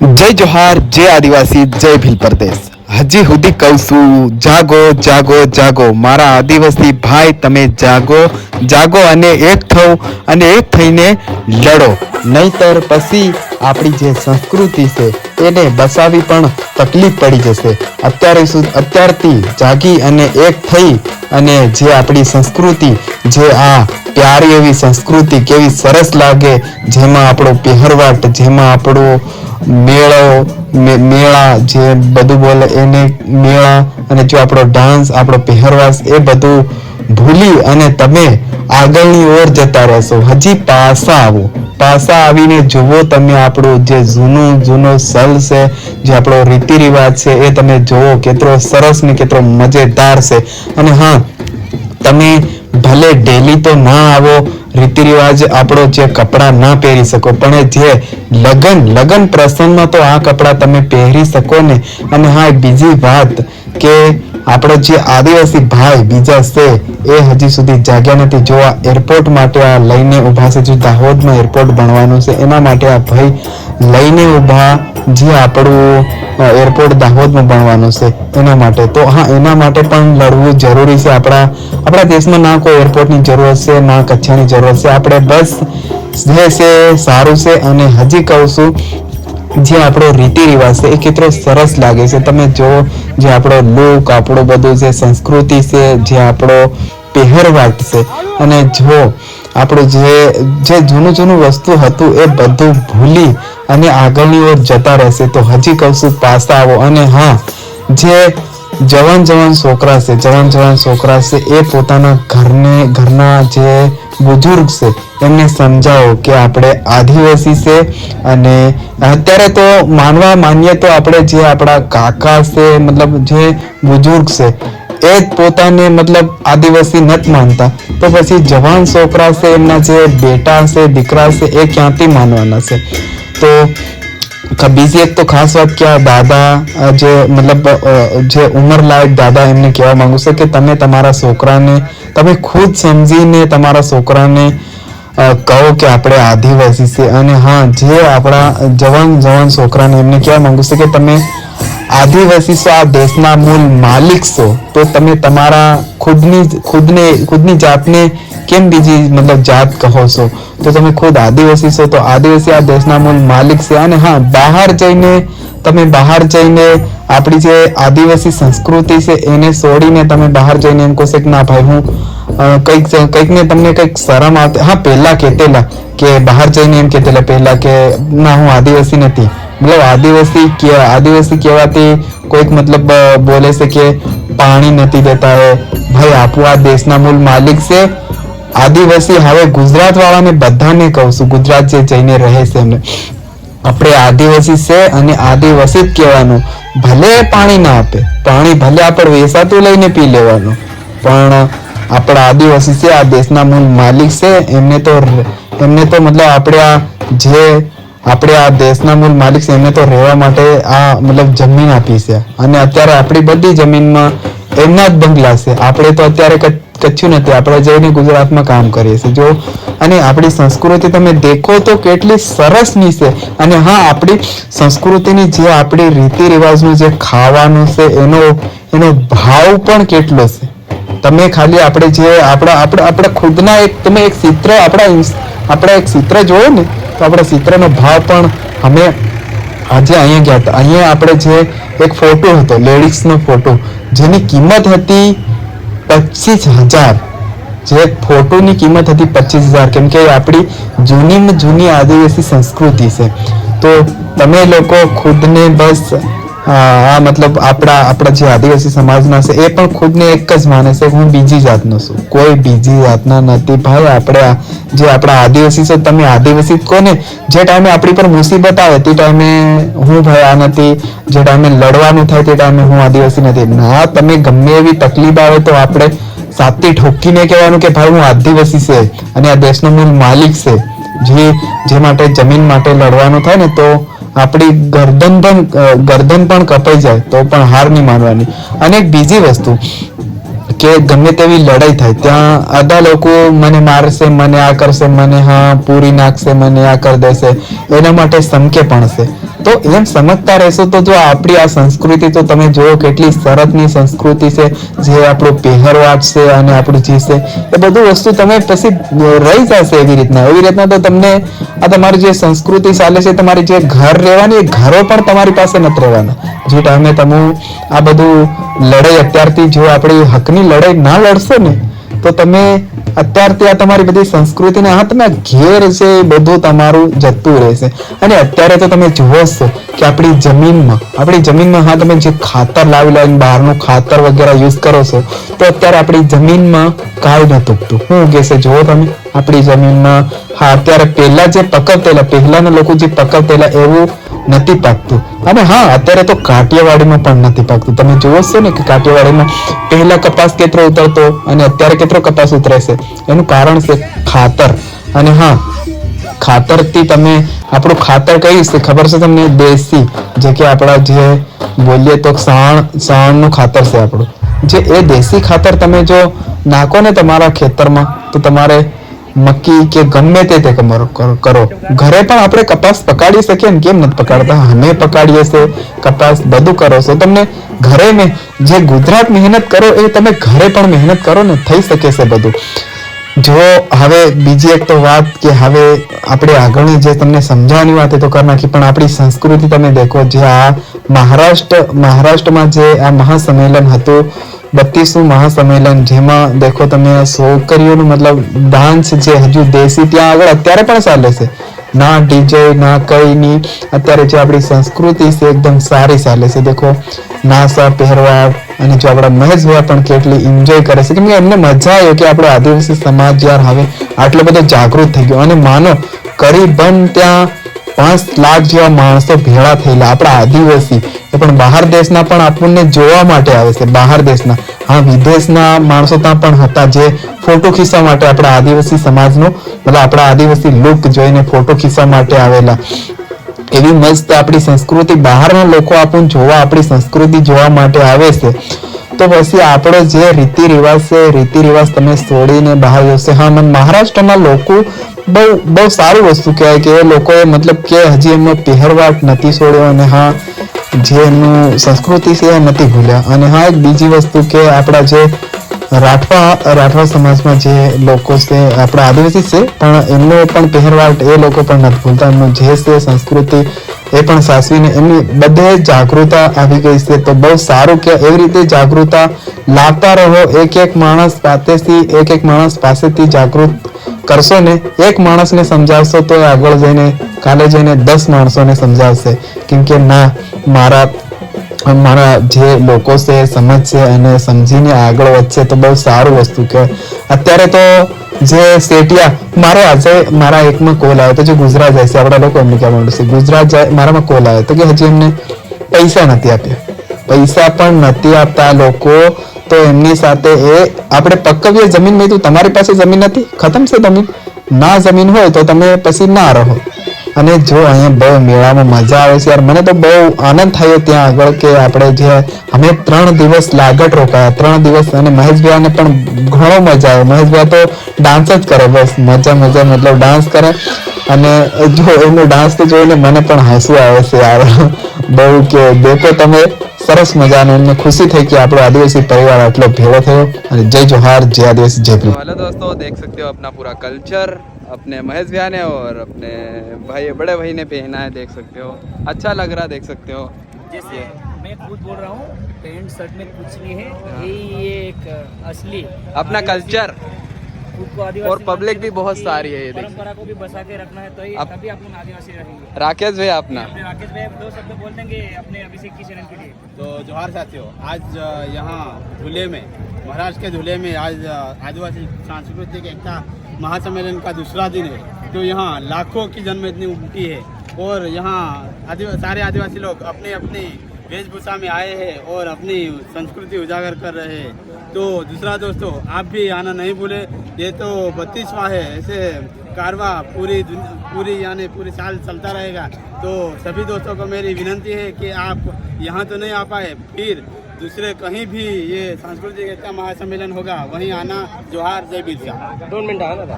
જય જોહાર, જય આદિવાસી, જય ભીલ પ્રદેશ. હજી સુધી કહું છું, જાગો જાગો જાગો. મારા આદિવાસી ભાઈ, તમે જાગો જાગો અને એક થવું અને એક થઈને લડો. નહીતર પછી આપણી જે સંસ્કૃતિ છે, એને બસાવી પણ તકલીફ પડી જશે. અત્યારે અત્યારથી જાગી અને એક થઈ અને જે આપણી સંસ્કૃતિ, જે આ પ્યારી એવી સંસ્કૃતિ કેવી સરસ લાગે, જેમાં આપણો પહેરવાટ, જેમાં આપણો મેળો મેળા જે બધું બોલે એને મેળા અને જો આપણો ડાન્સ આપણો પહેરવાશ એ બધું ભૂલી અને તમે આગળની ઓર જતા રહેશો. હજી પાસા આવો. પાસા આવીને જુઓ તમે આપણું જે જૂનું, જૂનો સલ છે, જે આપણો રીતિ રિવાજ છે, એ તમે જુઓ કેટલો સરસ ને કેટલો મજેદાર છે. અને હા, તમે ભલે ડેલી તો ના આવો રીતિ રિવાજ આપણો જે કપડાં ના પહેરી શકો, પણ જે લગન લગન પ્રસંગમાં તો આ કપડાં તમે પહેરી શકો ને. અને હા બીજી વાત કે આપણો જે આદિવાસી ભાઈ બીજા છે, એ હજી સુધી જાગ્યા નથી. જો આ એરપોર્ટ માટે આ લઈને ઊભા છે, જો દાહોદમાં એરપોર્ટ બનવાનું છે, એના માટે આ ભાઈ લઈને ઊભા જે આપણું એરપોર્ટ દાહોદમાં બનવાનું છે, એના માટે. તો હા, એના માટે પણ લડવું જરૂરી છે. આપણા આપણા દેશમાં ના કોઈ એરપોર્ટની જરૂરત છે, ના કચ્છાની જરૂરત છે. આપણે બસ જે છે, સારું છે અને હજી કહું છું, જે આપણો રીતિ રિવાજ છે, એ કેટલો સરસ લાગે છે. તમે જો જે આપણો લુક, આપણો બધું જે સંસ્કૃતિ છે, જે આપણો પહેરવાટ છે. અને જો આપણું જે જે જૂનું જૂનું વસ્તુ હતું એ બધું ભૂલી અને આગળની ઓર જતા રહેશે. તો હજી કહું છું પાછા આવો અને હા, જે જવાન જવાન છોકરા છે, જવાન જવાન છોકરા છે, એ પોતાના ઘરને, ઘરના જે બુજુર્ગ છે, એમને સમજાવો કે આપણે આદિવાસી છે અને અત્યારે તો માનવા માનીએ તો આપણે જે આપણા કાકા છે, મતલબ જે બુજુર્ગ છે એ જ પોતાને મતલબ આદિવાસી નથી માનતા. તો પછી જવાન છોકરા છે, એમના જે બેટા છે, દીકરા છે, એ ક્યાંથી માનવાના છે? તો બીજી એક તો ખાસ વાત કે દાદા જે મતલબ જે ઉંમરલાયક દાદા એમને કહેવા માંગુ છું કે તમે તમારા છોકરાને, તમે ખુદ સમજીને તમારા છોકરાને કહો કે આપણે આદિવાસી છે. અને હા, જે આપણા જવાન જવાન છોકરાને એમને કહેવા માંગુ છું કે તમે આદિવાસી છો આ દેશના મૂળ માલિક છો તો તમે તમારા ખુદની ખુદને, ખુદની જાતને કેમ બીજી મતલબ જાત કહો છો? તો તમે ખુદ આદિવાસી છો તો આદિવાસી આ દેશના મૂળ માલિક છે. અને હા, બહાર જઈને, તમે બહાર જઈને આપણી જે આદિવાસી સંસ્કૃતિ છે, એને છોડીને તમે બહાર જઈને એમ કહો છો કે ના ભાઈ, હું કંઈક કંઈક ને તમને કંઈક શરમ આવતી, હા, પહેલા કહેતેલા કે બહાર જઈને એમ કહેતેલા પહેલાં કે, ના, હું આદિવાસી નથી. મતલબ આદિવાસી કે આદિવાસી કહેવાથી કોઈક મતલબ બોલે છે કે પાણી નથી દેતા હે ભાઈ, આપો આ દેશના મૂળ માલિક છે. આદિવાસી હવે ગુજરાત વાળાને બધાને કહું છું, ગુજરાત જે જઈને રહે છે એમને. આપણે આદિવાસી છે અને આદિવાસી જ કહેવાનું. ભલે પાણી ના આપે, પાણી ભલે આપણે વેસાતું લઈને પી લેવાનું, પણ આપણા આદિવાસી છે, આ દેશના મૂળ માલિક છે, એમને તો એમને તો મતલબ આપણે આ જે આપણે આ દેશના મૂળ માલિક છે, એમને તો રહેવા માટે આ મતલબ જમીન આપી છે. અને અત્યારે આપણી બધી જમીનમાં એમના જ બંગલા છે. આપણે તો અત્યારે કચ્છું નથી, આપણે જઈને ગુજરાતમાં કામ કરીએ છીએ. જો, અને આપણી સંસ્કૃતિ તમે દેખો તો કેટલી સરસની છે. અને હા, આપણી સંસ્કૃતિની જે આપણી રીતિ રિવાજનું જે ખાવાનું છે, એનો એનો ભાવ પણ કેટલો છે. તમે ખાલી આપણે જે, આપણા આપણા આપણા ખુદના એક, તમે એક ચિત્ર, આપણા આપણા એક ચિત્ર જોયો ને તો આપણા ચિત્રનો ભાવ પણ અમે આજે અહીંયા ગયા હતા. અહીંયા આપણે જે એક ફોટો હતો, લેડીઝનો ફોટો જેની કિંમત હતી પચીસ હજાર. જે ફોટોની કિંમત હતી પચીસ હજાર, કેમ કે આપણી જૂનીમાં જૂની આદિવાસી સંસ્કૃતિ છે. તો તમે લોકો ખુદને બસ અ, આ મતલબ આપણા આપણા જે આદિવાસી સમાજના છે એ પણ ખુદને એક જ માને છે હું બીજી જાતનો છું. કોઈ બીજી જાતના નથી. ભાઈ આપણે જે આપણા આદિવાસી છે તમે આદિવાસી કોને જે ટાઈમે આપણી પર મુસીબત આવે તે ટાઈમે હું ભાઈ આ નથી. જે ટાઈમે લડવાનું થાય તે ટાઈમે હું આદિવાસી નથી. ના તમે ગમે એવી તકલીફ આવે તો આપણે સાતથી ઠોકીને કહેવાનું કે ભાઈ હું આદિવાસી છે અને આ દેશનો મૂળ માલિક છે. જે જે માટે જમીન માટે લડવાનું થાય ને તો આપણી ગરદન પણ ગરદન પણ કપાઈ જાય તો પણ હાર નહીં માનવાની. અને એક બીજી વસ્તુ કે ગમે તેવી લડાઈ થાય, ત્યાં આધા લોકો મને મારશે, મને આ કરશે, મને હા, પૂરી નાખશે, મને આ કરી દેશે, એના માટે સમકે પણ છે. તો એમ સમજતા રહેશો તો જો આપણી આ સંસ્કૃતિ તો તમે જુઓ કેટલી સરસની સંસ્કૃતિ છે, જે આપણો પહેરવાટ છે અને આપણું જે છે, એ બધું વસ્તુ તમે પછી રહી જશે એવી રીતના. એવી રીતના તો તમને આ તમારી જે સંસ્કૃતિ ચાલે છે, તમારી જે ઘર રહેવાની, એ ઘરો પણ તમારી પાસે નથી રહેવાના. જે ટાઈમે તમે આ બધું લડાઈ અત્યારથી, જો આપણી હકની લડાઈ ના લડશો ને, તો તમે અત્યારથી આ તમારી બધી સંસ્કૃતિને હાથના ઘેર છે બધું તમારું જતું રહેશે. અને અત્યારે તો તમે જુઓ છો કે આપણી જમીનમાં આપણી જમીનમાં હા, તમે જે ખાતર લાવી લાવીને બહારનું ખાતર વગેરે યુઝ કરો છો, તો અત્યારે આપણી જમીનમાં કાંઈ નથી ઉગતું શું ઉગે છે, જુઓ તમે, આપણી જમીનમાં હા, અત્યારે પહેલા જે પકવતેલા, પહેલાના લોકો જે પકવતેલા એવું નથી પાકતું. અને હા, અત્યારે તો કાઠિયાવાડીમાં પણ નથી પાકતું. તમે જુઓ છો ને કે કાઠિયાવાડીમાં પહેલા કપાસ કેટલો ઉતરતો અને અત્યારે કેટલો કપાસ ઉતરે છે. એનું કારણ છે ખાતર. અને હા, ખાતરથી તમે આપણું ખાતર કયું છે? ખબર છે તમને? દેશી, જે કે આપણા જે બોલીએ તો સાણ, સાણનું ખાતર છે આપણું. જે એ દેશી ખાતર તમે જો નાખો ને તમારા ખેતરમાં, તો તમારે મક્કી કે ગમે તે તે કરો. ઘરે પણ આપણે કપાસ પકાડી શકીએ ને કેમ નથી પકાડતા? અમે પકાડીએ છે કપાસ બધું કરો છો. તમને ઘરે મેં જે ગુજરાત મહેનત કરો એ તમે ઘરે પણ મહેનત કરો ને થઈ શકે છે બધું. જો હવે બીજી એક તો વાત કે હવે આપણે આગળની જે તમને સમજાવવાની વાત એ તો કરી નાખી, પણ આપણી સંસ્કૃતિ તમે દેખો, જે આ મહારાષ્ટ્ર મહારાષ્ટ્રમાં જે આ મહાસંમેલન હતું બત્રીસમું મહાસંમેલન, જેમાં દેખો તમે છોકરીઓનું મતલબ ડાન્સ જે હજુ દેશી ત્યાં આગળ અત્યારે પણ ચાલે છે. ના ડીજે, ના કઈ નહીં. અત્યારે જે આપણી સંસ્કૃતિ છે એકદમ સારી ચાલે છે. દેખો, નાસા, પહેરવા અને જો આપણા મહેશભાઈ પણ કેટલી એન્જોય કરે છે. કેમ કે એમને મજા આવી કે આપણો આદિવાસી સમાજ યાર હવે આટલો બધો જાગૃત થઈ ગયો. અને માનો કરીબન ત્યાં પાંચ લાખ જેવા માણસો ભેળા થયેલા આપણા આદિવાસી એ પણ બહાર દેશના પણ આપણને જોવા માટે આવે છે, બહાર દેશના. હા, વિદેશના માણસો ત્યાં પણ હતા જે ફોટો ખીચવા માટે આપણા આદિવાસી સમાજનો, મતલબ આપણા આદિવાસી લુક જોઈને ફોટો ખીચવા માટે આવેલા. એવી મસ્ત આપણી સંસ્કૃતિ બહારના લોકો આપણને જોવા, આપણી સંસ્કૃતિ જોવા માટે આવે છે. તો પછી આપણો જે રીતિ રિવાજ છે, રીતિ રિવાજ તમે છોડીને બહાર જશે. હા, મને મહારાષ્ટ્રમાં લોકો બહુ બહુ સારી વસ્તુ કહેવાય કે એ લોકોએ મતલબ કે હજી એમનો પહેરવાટ નથી છોડ્યો અને હા, જે એમનું સંસ્કૃતિ છે એ નથી ભૂલ્યા. અને હા, એક બીજી વસ્તુ કે આપણા જે રાઠવા રાઠવા સમાજમાં જે લોકો છે, આપણા આદિવાસી છે, પણ એમનો પણ પહેરવાટ એ લોકો પણ નથી ભૂલતા. એમનું જે છે, સંસ્કૃતિ એ પણ સાચવીને એમની બધે જાગૃતતા આવી ગઈ છે. તો બહુ સારું કે એવી રીતે જાગૃતતા લાવતા રહો. એક એક માણસ પાસેથી, એક એક માણસ પાસેથી જાગૃત કરશો ને, એક માણસને સમજાવશો તો આગળ જઈને, કાલે જઈને દસ માણસોને સમજાવશે. કેમ કે ના, મારા મારા જે લોકો છે સમજશે અને સમજીને આગળ વધશે તો બહુ સારું વસ્તુ કે અત્યારે તો જે સેટિયા મારે આજે મારા એકમાં કોલ આવ્યો તો જે ગુજરાત જાય છે, આપણા લોકો એમને કહેવા માંડે છે, ગુજરાત જાય, મારામાં કોલ આવ્યો તો કે હજી એમને પૈસા નથી આપ્યા. પૈસા પણ નથી આપતા લોકો, તો એમની સાથે એ આપણે પકવીએ જમીન મેં તમારી પાસે જમીન નથી? ખતમ છે જમીન? ના જમીન હોય તો તમે પછી ના રહો. અને જો અહીંયા બહુ મેળામાં મજા આવે છે યાર મને તો બહુ આનંદ થયો ત્યાં આગળ કે આપણે જે અમે ત્રણ દિવસ લાગટ રોકાયા ત્રણ દિવસ અને મહેશભાઈને પણ ઘણો મજા આવે મહેશભાઈ તો ડાન્સ જ કરે બસ મજા મજા મતલબ ડાન્સ કરે અને જો એમનો ડાન્સ તો જોઈને મને પણ હસવું આવે છે યાર બહુ કે દેખો તમે સરસ મજાનો એમને ખુશી થઈ કે આપણો આદિવાસી પરિવાર આટલો ભેળો થયો અને જય જોહાર જય આદિવાસી જય ભીમ तो हेलो दोस्तों देख सकते हो अपना पूरा कल्चर अपने महेश भैया ने और अपने भाई बड़े भाई ने पहना है देख सकते हो। अच्छा लग रहा है देख सकते हो। जैसे मैं खुद बोल रहा हूँ पेंट शर्ट में कुछ नहीं है यही ये एक असली अपना कल्चर। खुद को और पब्लिक भी बहुत सारी है ये देखिए परंपरा को भी बचा के रखना है तो ही अब- तभी आप लोग आदिवासी रहेंगे। राकेश भैया अपना। राकेश भाई दो शब्द बोल देंगे अपने अभिषेक की शरण के लिए। तो जोहार साथियों आज यहाँ धुले में महाराष्ट्र के धुले में आज आदिवासी सांस्कृतिक एकता महासम्मेलन का दूसरा दिन है। तो यहाँ लाखों की जन्म इतनी उमटी है और यहाँ आदिवा सारे आदिवासी लोग अपनी अपनी वेशभूषा में आए हैं और अपनी संस्कृति उजागर कर रहे हैं। तो दूसरा दोस्तों, आप भी आना नहीं भूले। ये तो बत्तीसवा है। ऐसे कारवा पूरी पूरी यानी पूरे साल चलता रहेगा। तो सभी दोस्तों को मेरी विनंती है कि आप यहाँ तो नहीं आ पाए। फिर दूसरे कहीं भी ये सांस्कृतिक एकता महासम्मेलन होगा वहीं आना जोहार जय बिरसा दोन मिनटं हा दादा